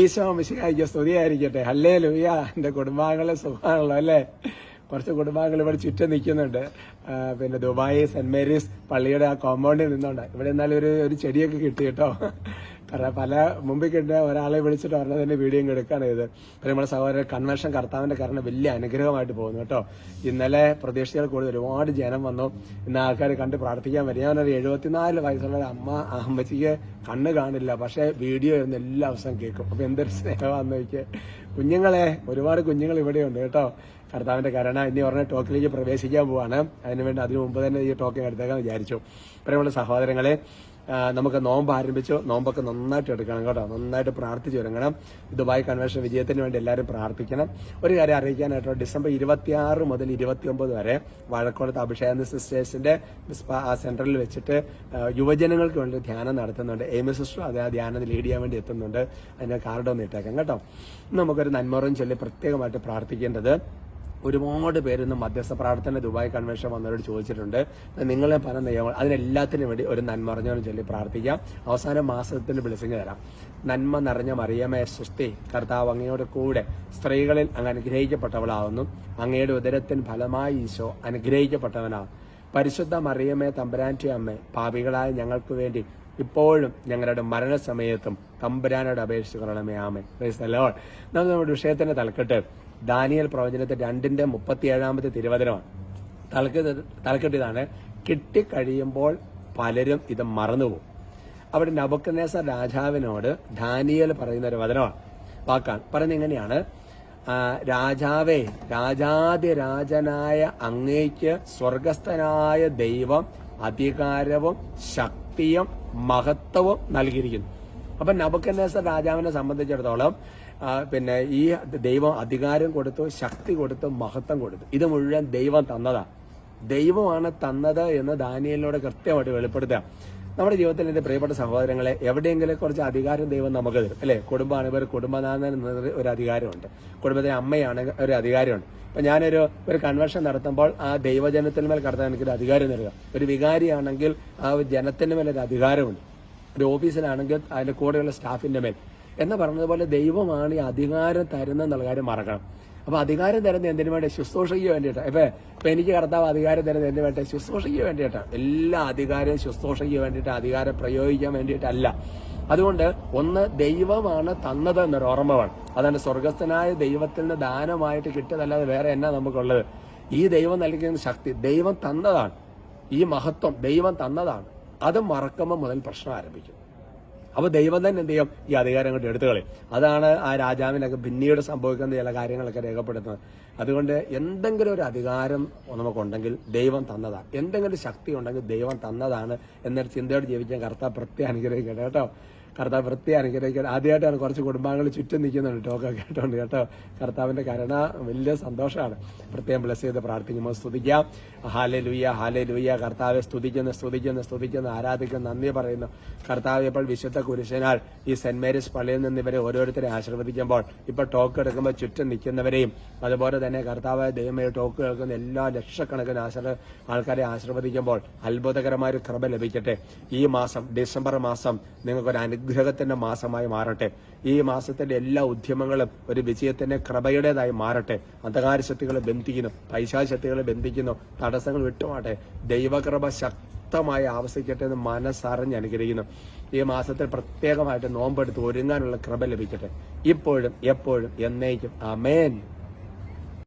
ഈശോ മിശിഹായിക്ക് സ്തുതിയായിരിക്കട്ടെ. ഹല്ലേ ലുയ എന്റെ കുടുംബാംഗങ്ങളെ സുഖമാണല്ലോ അല്ലേ? കുറച്ച് കുടുംബാംഗങ്ങൾ ഇവിടെ ചുറ്റും നിൽക്കുന്നുണ്ട്. പിന്നെ ദുബായ് സെന്റ് മേരീസ് പള്ളിയുടെ ആ കോമ്പൗണ്ടിൽ നിന്നുണ്ട്. ഇവിടെ എന്നാലും ഒരു ഒരു ചെടിയൊക്കെ കിട്ടി കേട്ടോ. കാരണം പല മുമ്പിൽ കണ്ട ഒരാളെ വിളിച്ചിട്ട് പറഞ്ഞതിന്റെ വീഡിയോ എടുക്കുകയാണ് ചെയ്ത് പിന്നെ നമ്മുടെ സഹോദരൻ കൺവെൻഷൻ കർത്താവിന്റെ കാരണം വലിയ അനുഗ്രഹമായിട്ട് പോകുന്നു കേട്ടോ. ഇന്നലെ പ്രതീക്ഷകൾ കൂടുതൽ ഒരുപാട് ജനം വന്നു. ഇന്ന് ആൾക്കാർ കണ്ട് പ്രാർത്ഥിക്കാൻ വരും. ഞാനൊരു എഴുപത്തിനാല് വയസ്സുള്ള ഒരു അമ്മ അമ്മച്ചിക്ക് കണ്ണ് കാണില്ല പക്ഷേ വീഡിയോ ഇരുന്ന് എല്ലാ ദിവസവും കേൾക്കും. അപ്പൊ എന്തൊരു സ്നേഹമാണെന്ന് വെച്ച് കുഞ്ഞുങ്ങളെ ഒരുപാട് കുഞ്ഞുങ്ങൾ ഇവിടെയുണ്ട് കേട്ടോ. കർത്താവിന്റെ കാരണം. ഇനി പറഞ്ഞ ടോക്കിലേക്ക് പ്രവേശിക്കാൻ പോവാണ്. അതിനുവേണ്ടി അതിനു മുമ്പ് തന്നെ ഈ ടോക്കിംഗ് എടുത്തേക്കാൻ വിചാരിച്ചു. നമ്മുടെ സഹോദരങ്ങളെ നമുക്ക് നോമ്പ് ആരംഭിച്ചു. നോമ്പൊക്കെ നന്നായിട്ട് എടുക്കണം കേട്ടോ. നന്നായിട്ട് പ്രാർത്ഥിച്ചു തുടങ്ങണം ദുബായ് കൺവെൻഷൻ വിജയത്തിന് വേണ്ടി എല്ലാവരും പ്രാർത്ഥിക്കണം. ഒരു കാര്യം അറിയിക്കാനായിട്ടോ ഡിസംബർ ഇരുപത്തിയാറ് മുതൽ ഇരുപത്തിയൊമ്പത് വരെ വാഴക്കോളത്ത് അഭിഷേക സിസ്റ്റേഴ്സിന്റെ സെന്ററിൽ വെച്ചിട്ട് യുവജനങ്ങൾക്ക് വേണ്ടി ധ്യാനം നടത്തുന്നുണ്ട്. എയിമി സിസ്റ്റർ അത് ആ ധ്യാനം ലീഡ് ചെയ്യാൻ വേണ്ടി എത്തുന്നുണ്ട്. അതിന്റെ കാർഡ് ഒന്ന് ഇട്ടേക്കാം കേട്ടോ. നമുക്കൊരു നന്മറും ചൊല്ലി പ്രത്യേകമായിട്ട് പ്രാർത്ഥിക്കേണ്ടത് ഒരുപാട് പേര് ഇന്ന് മധ്യസ്ഥ പ്രാർത്ഥന ദുബായ് കൺവെൻഷൻ വന്നവരോട് ചോദിച്ചിട്ടുണ്ട്. നിങ്ങളെ പല നിയമങ്ങൾ അതിനെല്ലാത്തിനും വേണ്ടി ഒരു നന്മ അറിഞ്ഞവനും ചൊല്ലി പ്രാർത്ഥിക്കാം. അവസാന മാസത്തിന് ബ്ലെസ്സിങ് തരാം. നന്മ നിറഞ്ഞ മറിയമേ സുസ്തി കർത്താവ് അങ്ങയോട് കൂടെ സ്ത്രീകളിൽ അങ്ങ് അനുഗ്രഹിക്കപ്പെട്ടവളാവുന്നു. അങ്ങയുടെ ഉദരത്തിന് ഫലമായി ഈശോ അനുഗ്രഹിക്കപ്പെട്ടവനാവും പരിശുദ്ധ മറിയമേ തമ്പുരാന്റെ അമ്മ പാപികളായ ഞങ്ങൾക്ക് വേണ്ടി ഇപ്പോഴും ഞങ്ങളുടെ മരണസമയത്തും തമ്പുരാനോട് അപേക്ഷിച്ച് കൊള്ളണമേ ആമേ ലോഡ് നമ്മൾ നമ്മുടെ വിഷയത്തിന്റെ തലക്കെട്ട് ദാനിയൽ പ്രവചനത്തെ രണ്ടിന്റെ മുപ്പത്തിയേഴാമത്തെ തിരുവചനമാണ്. തലക്കെട്ട് തലക്കെട്ട് ഇതാണ്. കിട്ടിക്കഴിയുമ്പോൾ പലരും ഇത് മറന്നുപോകും. അവിടെ നബുക്കനേസ രാജാവിനോട് ദാനിയൽ പറയുന്ന ഒരു വചനമാണ്. വാക്കാണ്. പറയുന്നത് എങ്ങനെയാണ്? രാജാവേ രാജാതിരാജനായ അങ്ങേക്ക് സ്വർഗസ്ഥനായ ദൈവം അധികാരവും ശക്തിയും മഹത്വവും നൽകിയിരിക്കുന്നു. അപ്പൊ നബുക്കനേസർ രാജാവിനെ സംബന്ധിച്ചിടത്തോളം പിന്നെ ഈ ദൈവം അധികാരം കൊടുത്തു ശക്തി കൊടുത്തു മഹത്വം കൊടുത്തു. ഇത് മുഴുവൻ ദൈവം തന്നതാ. ദൈവമാണ് തന്നത് എന്ന് ദാനിയലിനോട് കൃത്യമായിട്ട് വെളിപ്പെടുത്തുക. നമ്മുടെ ജീവിതത്തിൽ എന്റെ പ്രിയപ്പെട്ട സഹോദരങ്ങളെ എവിടെയെങ്കിലും കുറച്ച് അധികാരം ദൈവം നമുക്ക് തരും. അല്ലെ? കുടുംബമാണ് ഇവർ കുടുംബനാഥൻ ഒരു അധികാരമുണ്ട്. കുടുംബത്തിലെ അമ്മയാണ് ഒരു അധികാരമുണ്ട്. ഇപ്പൊ ഞാനൊരു ഒരു കൺവെൻഷൻ നടത്തുമ്പോൾ ആ ദൈവജനത്തിന് മേൽ കടത്താൻ എനിക്കൊരു അധികാരം നൽകുക. ഒരു വികാരിയാണെങ്കിൽ ആ ജനത്തിന് മേൽ ഒരു അധികാരമുണ്ട്. ഒരു ഓഫീസിലാണെങ്കിൽ അതിന്റെ കൂടെയുള്ള സ്റ്റാഫിന്റെ മേൽ. എന്ന് പറഞ്ഞതുപോലെ ദൈവമാണ് ഈ അധികാരം തരുന്നെന്നുള്ള കാര്യം മറക്കണം. അപ്പൊ അധികാരം തരുന്ന എന്തിനു വേണ്ടി? ശുശ്രൂഷയ്ക്ക് വേണ്ടിയിട്ടാണ് ഇപ്പൊ ഇപ്പൊ എനിക്ക് കർത്താവ് അധികാരം തരുന്ന എന്തിനു വേണ്ടി? ശുശ്രൂഷയ്ക്ക് വേണ്ടിയിട്ടാണ് എല്ലാ അധികാരവും ശുശ്രൂഷയ്ക്ക് വേണ്ടിയിട്ട് അധികാരം പ്രയോഗിക്കാൻ വേണ്ടിയിട്ടല്ല. അതുകൊണ്ട് ഒന്ന് ദൈവമാണ് തന്നത് എന്നൊരു ഓർമ്മ വേണം അതാണ് സ്വർഗസ്ഥനായ ദൈവത്തിൽ നിന്ന് ദാനമായിട്ട് കിട്ടിയതല്ലാതെ വേറെ എന്നാ നമുക്കുള്ളത്? ഈ ദൈവം നൽകുന്ന ശക്തി ദൈവം തന്നതാണ്. ഈ മഹത്വം ദൈവം തന്നതാണ്. അത് മറക്കുമ്പോൾ മുതൽ പ്രശ്നം ആരംഭിക്കും. അപ്പൊ ദൈവം തന്നെ എന്ത് ചെയ്യും? ഈ അധികാരം കൊണ്ട് എടുത്തു കളയും. അതാണ് ആ രാജാവിനൊക്കെ പിന്നീട് സംഭവിക്കുന്ന ചില കാര്യങ്ങളൊക്കെ രേഖപ്പെടുത്തുന്നത്. അതുകൊണ്ട് എന്തെങ്കിലും ഒരു അധികാരം നമുക്കുണ്ടെങ്കിൽ ദൈവം തന്നതാണ്. എന്തെങ്കിലും ശക്തി ഉണ്ടെങ്കിൽ ദൈവം തന്നതാണ് എന്നൊരു ചിന്തയോട് ജീവിക്കാൻ കർത്താവ് പ്രത്യേകം അനുഗ്രഹിക്കട്ടെ കേട്ടോ? കർത്താവ് പ്രത്യേകം അനുഗ്രഹിക്കട്ടെ ആദ്യമായിട്ടാണ് കുറച്ച് കുടുംബാംഗങ്ങൾ ചുറ്റും നിൽക്കുന്നുണ്ട് ടോക്കൊക്കെ കേട്ടോണ്ട് കേട്ടോ. കർത്താവിന്റെ കരുണ വലിയ സന്തോഷമാണ്. പ്രത്യേകം ബ്ലസ് ചെയ്ത് പ്രാർത്ഥിക്കുമ്പോൾ സ്തുതിക്കാം. ഹാലെ ലുയ്യ ഹാലെ ലുയ്യ കർത്താവെ സ്തുതിക്കുന്ന സ്തുതിക്കുന്ന സ്തുതിക്കുന്ന. ആരാധിക്കുന്ന നന്ദി പറയുന്നു. കർത്താവ് ഇപ്പോൾ വിശുദ്ധ കുരിശനാൾ ഈ സെന്റ് മേരീസ് പള്ളിയിൽ നിന്ന് ഇവരെ ഓരോരുത്തരെ ആശീർവദിക്കുമ്പോൾ ഇപ്പോൾ ടോക്ക് എടുക്കുമ്പോൾ ചുറ്റും നിൽക്കുന്നവരെയും അതുപോലെ തന്നെ കർത്താവായ ദൈവമേ ടോക്ക് കേൾക്കുന്ന എല്ലാ ലക്ഷക്കണക്കിന് ആൾക്കാരെ ആശീർവദിക്കുമ്പോൾ അത്ഭുതകരമായ ഒരു കൃപ ലഭിക്കട്ടെ. ഈ മാസം ഡിസംബർ മാസം നിങ്ങൾക്കൊരു അനുഗ്രഹത്തിന്റെ മാസമായി മാറട്ടെ. ഈ മാസത്തിന്റെ എല്ലാ ഉദ്യമങ്ങളും ഒരു വിജയത്തിന്റെ കൃപയുടേതായി മാറട്ടെ. അന്ധകാര ശക്തികളെ ബന്ധിക്കുന്നു പൈശാശക്തികളെ ബന്ധിക്കുന്നു തടസ്സങ്ങൾ വിട്ടുമാട്ടെ. ദൈവകൃപ ശക്തമായി ആവശ്യിക്കട്ടെ എന്ന് മനസ്സറിഞ്ഞ് അനുഗ്രഹിക്കുന്നു. ഈ മാസത്തിൽ പ്രത്യേകമായിട്ട് നോമ്പെടുത്ത് ഒരുങ്ങാനുള്ള കൃപ ലഭിക്കട്ടെ. ഇപ്പോഴും എപ്പോഴും എന്നേക്കും. അമേൻ